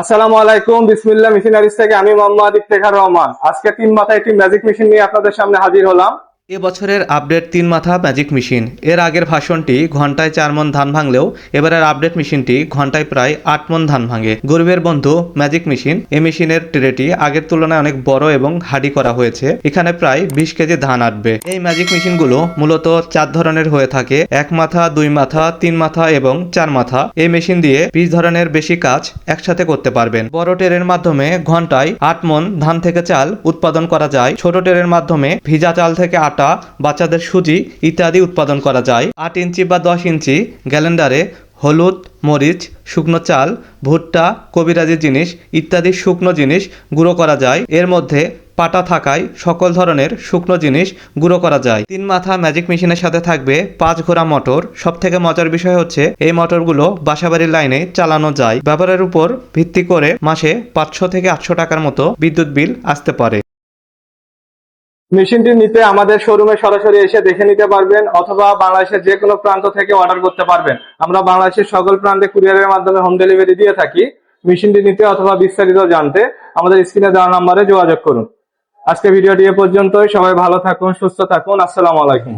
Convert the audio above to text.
আসসালামু আলাইকুম, বিসমিল্লাহ মেশিনারিজ থেকে আমি মোহাম্মদ ইফতেখার রহমান। আজকে তিন মাথায় একটি ম্যাজিক মেশিন নিয়ে আপনাদের সামনে হাজির হলাম। এ বছরের আপডেট তিন মাথা ম্যাজিক মেশিন। এর আগের ভাষণটি ঘন্টায় চার মন ধান ভাঙলেও এবারের আপডেট মেশিনটি ঘন্টায় প্রায় আট মন ধান ভাঙে। গরিবের বন্ধু ম্যাজিক মেশিন এই মেশিনের ট্রেটি আগের তুলনায় অনেক বড় এবং হাডি করা হয়েছে। এখানে প্রায় বিশ কেজি ধান আটবে। এই ম্যাজিক মেশিনগুলো মূলত চার ধরনের হয়ে থাকে। এক মাথা, দুই মাথা, তিন মাথা এবং চার মাথা। এই মেশিন দিয়ে বিশ ধরনের বেশি কাজ একসাথে করতে পারবেন। বড় টেরের মাধ্যমে ঘন্টায় আট মন ধান থেকে চাল উৎপাদন করা যায়। ছোট টেরের মাধ্যমে ভিজা চাল থেকে আটা বাচ্চাদের সুজি ইত্যাদি উৎপাদন করা যায়। আট ইঞ্চি বা দশ ইঞ্চি গ্যালেন্ডারে হলুদ, মরিচ, শুকনো চাল, ভুট্টা, কবিরাজি জিনিস ইত্যাদি শুকনো জিনিস গুঁড়ো করা যায়। এর মধ্যে পাটা থাকায় সকল ধরনের শুকনো জিনিস গুঁড়ো করা যায়। তিন মাথা ম্যাজিক মেশিনের সাথে থাকবে পাঁচ ঘোড়া মোটর। সব থেকে মজার বিষয় হচ্ছে এই মোটরগুলো বাসাবাড়ির লাইনে চালানো যায়। ব্যবহারের উপর ভিত্তি করে মাসে পাঁচশো থেকে আটশো টাকার মতো বিদ্যুৎ বিল আসতে পারে। মেশিনটি নিতে আমাদের শোরুমে সরাসরি এসে দেখে নিতে পারবেন অথবা বাংলাদেশের যে কোনো প্রান্ত থেকে অর্ডার করতে পারবেন। আমরা বাংলাদেশের সকল প্রান্তে কুরিয়ারের মাধ্যমে হোম ডেলিভারি দিয়ে থাকি। মেশিনটি নিতে অথবা বিস্তারিত জানতে আমাদের স্ক্রিনে দেওয়া নাম্বারে যোগাযোগ করুন। আজকে ভিডিওটি এ পর্যন্তই। সবাই ভালো থাকুন, সুস্থ থাকুন। আসসালামু আলাইকুম।